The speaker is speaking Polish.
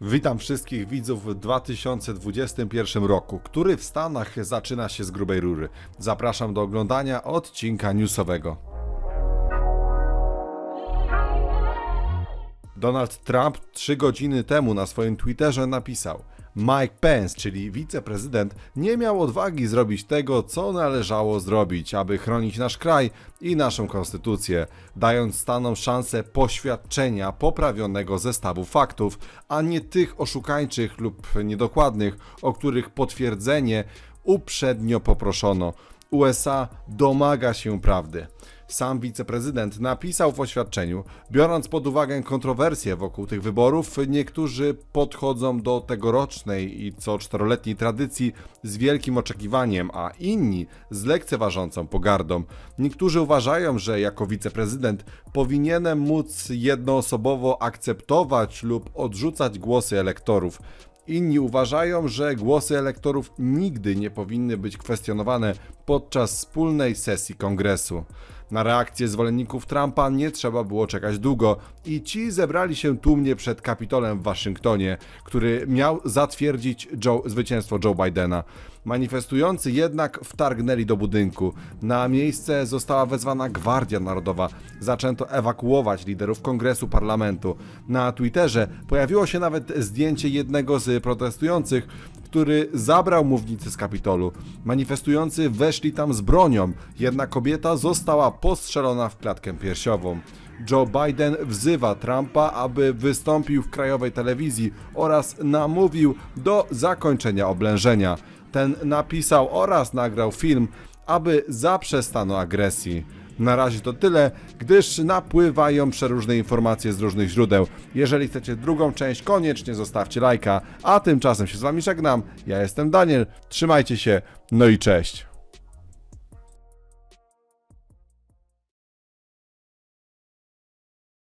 Witam wszystkich widzów w 2021 roku, który w Stanach zaczyna się z grubej rury. Zapraszam do oglądania odcinka newsowego. Donald Trump trzy godziny temu na swoim Twitterze napisał: Mike Pence, czyli wiceprezydent, nie miał odwagi zrobić tego, co należało zrobić, aby chronić nasz kraj i naszą konstytucję, dając Stanom szansę poświadczenia poprawionego zestawu faktów, a nie tych oszukańczych lub niedokładnych, o których potwierdzenie uprzednio poproszono. USA domaga się prawdy. Sam wiceprezydent napisał w oświadczeniu, biorąc pod uwagę kontrowersje wokół tych wyborów, niektórzy podchodzą do tegorocznej i co czteroletniej tradycji z wielkim oczekiwaniem, a inni z lekceważącą pogardą. Niektórzy uważają, że jako wiceprezydent powinienem móc jednoosobowo akceptować lub odrzucać głosy elektorów. Inni uważają, że głosy elektorów nigdy nie powinny być kwestionowane podczas wspólnej sesji kongresu. Na reakcję zwolenników Trumpa nie trzeba było czekać długo i ci zebrali się tłumnie przed Kapitolem w Waszyngtonie, który miał zatwierdzić Joe, zwycięstwo Joe Bidena. Manifestujący jednak wtargnęli do budynku. Na miejsce została wezwana Gwardia Narodowa. Zaczęto ewakuować liderów kongresu parlamentu. Na Twitterze pojawiło się nawet zdjęcie jednego z protestujących, który zabrał mównicę z Kapitolu. Manifestujący weszli tam z bronią, jedna kobieta została postrzelona w klatkę piersiową. Joe Biden wzywa Trumpa, aby wystąpił w krajowej telewizji oraz namówił do zakończenia oblężenia. Ten napisał oraz nagrał film, aby zaprzestano agresji. Na razie to tyle, gdyż napływają przeróżne informacje z różnych źródeł. Jeżeli chcecie drugą część, koniecznie zostawcie lajka, a tymczasem się z wami żegnam. Ja jestem Daniel, trzymajcie się, no i cześć.